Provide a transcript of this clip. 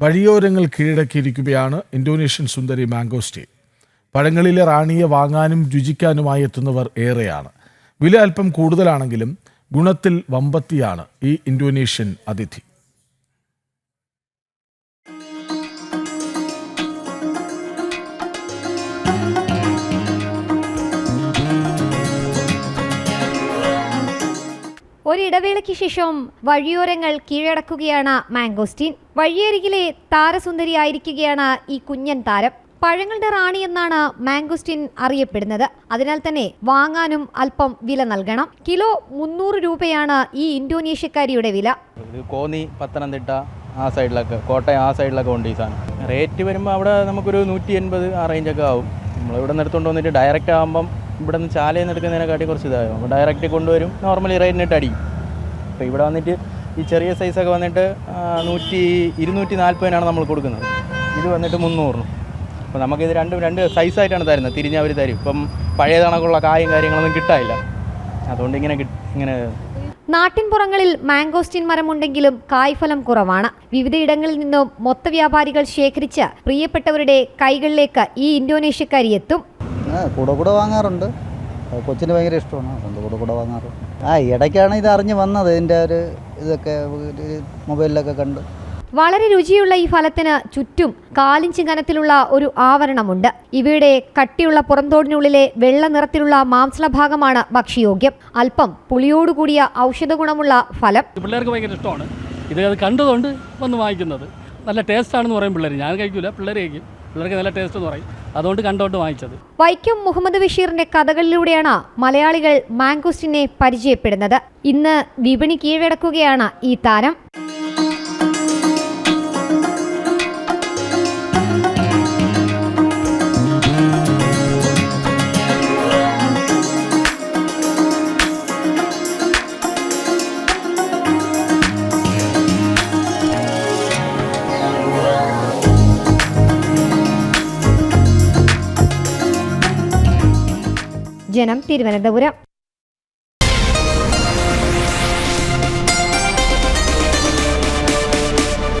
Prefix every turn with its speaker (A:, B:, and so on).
A: വഴിയോരങ്ങൾ കീഴടക്കിയിരിക്കുകയാണ് ഇന്തോനേഷ്യൻ സുന്ദരി mangosteen. പഴങ്ങളിലെ റാണിയെ വാങ്ങാനും രുചിക്കാനുമായി എത്തുന്നവർ ഏറെയാണ്. വില അല്പം കൂടുതലാണെങ്കിലും ഗുണത്തിൽ വമ്പത്തിയാണ് ഈ ഇന്തോനേഷ്യൻ അതിഥി.
B: ഒരിടവേളയ്ക്ക് ശേഷം വഴിയോരങ്ങൾ കീഴടക്കുകയാണ് മാംഗോസ്റ്റീൻ വഴിയരികിലെ താരസുന്ദരി ആയിരിക്കുകയാണ് ഈ കുഞ്ഞൻ താരം. പഴങ്ങളുടെ റാണി എന്നാണ് മാംഗോസ്റ്റീൻ അറിയപ്പെടുന്നത്. അതിനാൽ തന്നെ വാങ്ങാനും അല്പം വില നൽകണം. കിലോ മുന്നൂറ് രൂപയാണ് ഈ ഇന്തോനേഷ്യക്കാരിയുടെ വില.
C: കോന്നി പത്തനംതിട്ട ആ സൈഡിലൊക്കെ കോട്ടയം ആ സൈഡിലൊക്കെ ഉണ്ട് ഈ സാധനം. റേറ്റ് വരുമ്പോൾ അവിടെ നമുക്കൊരു നൂറ്റി എൺപത് ആ റേഞ്ചൊക്കെ ആവും. നമ്മളിവിടെ നിന്ന് എടുത്തുകൊണ്ട് വന്നിട്ട് ഡയറക്റ്റ് ആകുമ്പം ഇവിടെ നിന്ന് ചാലയിൽ നിന്ന് എടുക്കുന്നതിനെക്കാട്ടി കുറച്ച് ഇതായോ? അപ്പോൾ ഡയറക്റ്റ് കൊണ്ടുവരും. നോർമലി റേറ്റിനിട്ട് അടിക്കും അപ്പോൾ ഇവിടെ വന്നിട്ട് ഈ ചെറിയ സൈസൊക്കെ വന്നിട്ട് നൂറ്റി ഇരുന്നൂറ്റി നാൽപ്പതിനാണ് നമ്മൾ കൊടുക്കുന്നത്. ഇത് വന്നിട്ട് മുന്നൂറിനും. അപ്പോൾ നമുക്കിത് രണ്ടും രണ്ട് സൈസായിട്ടാണ് തരുന്നത്. തിരിഞ്ഞ് അവർ തരും. ഇപ്പം പഴയ കണക്കുള്ള കായും കാര്യങ്ങളൊന്നും കിട്ടാനില്ല. അതുകൊണ്ട് ഇങ്ങനെ ഇങ്ങനെ
B: നാട്ടിൻപുറങ്ങളിൽ മാംഗോസ്റ്റിൻ മരമുണ്ടെങ്കിലും കായ്ഫലം കുറവാണ്. വിവിധയിടങ്ങളിൽ നിന്നും മൊത്ത വ്യാപാരികൾ ശേഖരിച്ച് പ്രിയപ്പെട്ടവരുടെ കൈകളിലേക്ക് ഈ ഇന്തോനേഷ്യക്കാരി എത്തും.
D: കൂടെ കൂടെ വാങ്ങാറുണ്ട്. കൊച്ചിന് ഭയങ്കര ഇഷ്ടമാണ്. അതുകൊണ്ട് കൂടെ കൂടെ വാങ്ങാറ്. ആ ഇടയ്ക്കാണ് ഇത് അറിഞ്ഞ് വന്നത്. ഇതിന്റെ ഒരു ഇതൊക്കെ മൊബൈലിലൊക്കെ കണ്ട്.
B: വളരെ രുചിയുള്ള ഈ ഫലത്തിന് ചുറ്റും കാലിഞ്ച് കനത്തിലുള്ള ഒരു ആവരണമുണ്ട്. ഇവയുടെ കട്ടിയുള്ള പുറന്തോടിനുള്ളിലെ വെള്ള നിറത്തിലുള്ള മാംസള ഭാഗമാണ് ഭക്ഷ്യയോഗ്യം. അല്പം പുളിയോടുകൂടിയ ഔഷധ ഗുണമുള്ള ഫലം.
E: പിള്ളേർക്ക് ഭയങ്കര ഇഷ്ടമാണ്. ഇത് അത് കണ്ടതുകൊണ്ട് വന്ന് വാങ്ങിക്കുന്നത്. നല്ല ടേസ്റ്റ് ആണെന്ന് പറയും പിള്ളേർ ഞാൻ കഴിക്കില്ല പിള്ളേർ കഴിക്കും. പിള്ളേർക്ക് നല്ല ടേസ്റ്റ് എന്ന് പറയും. അതുകൊണ്ട് കണ്ടോണ്ട് വാങ്ങിച്ചത്.
B: വൈക്കം മുഹമ്മദ് ബഷീറിന്റെ കഥകളിലൂടെയാണ് മലയാളികൾ മാംഗോസ്റ്റിനെ പരിചയപ്പെടുന്നത്. ഇന്ന് വിപണി കീഴടക്കുകയാണ് ഈ താരം. ജനം തിരുവനന്തപുരം